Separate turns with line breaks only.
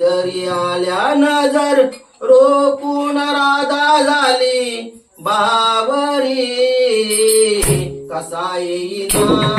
तरी आल्या नजर रोपून राधा झाली बावरी कसा येईना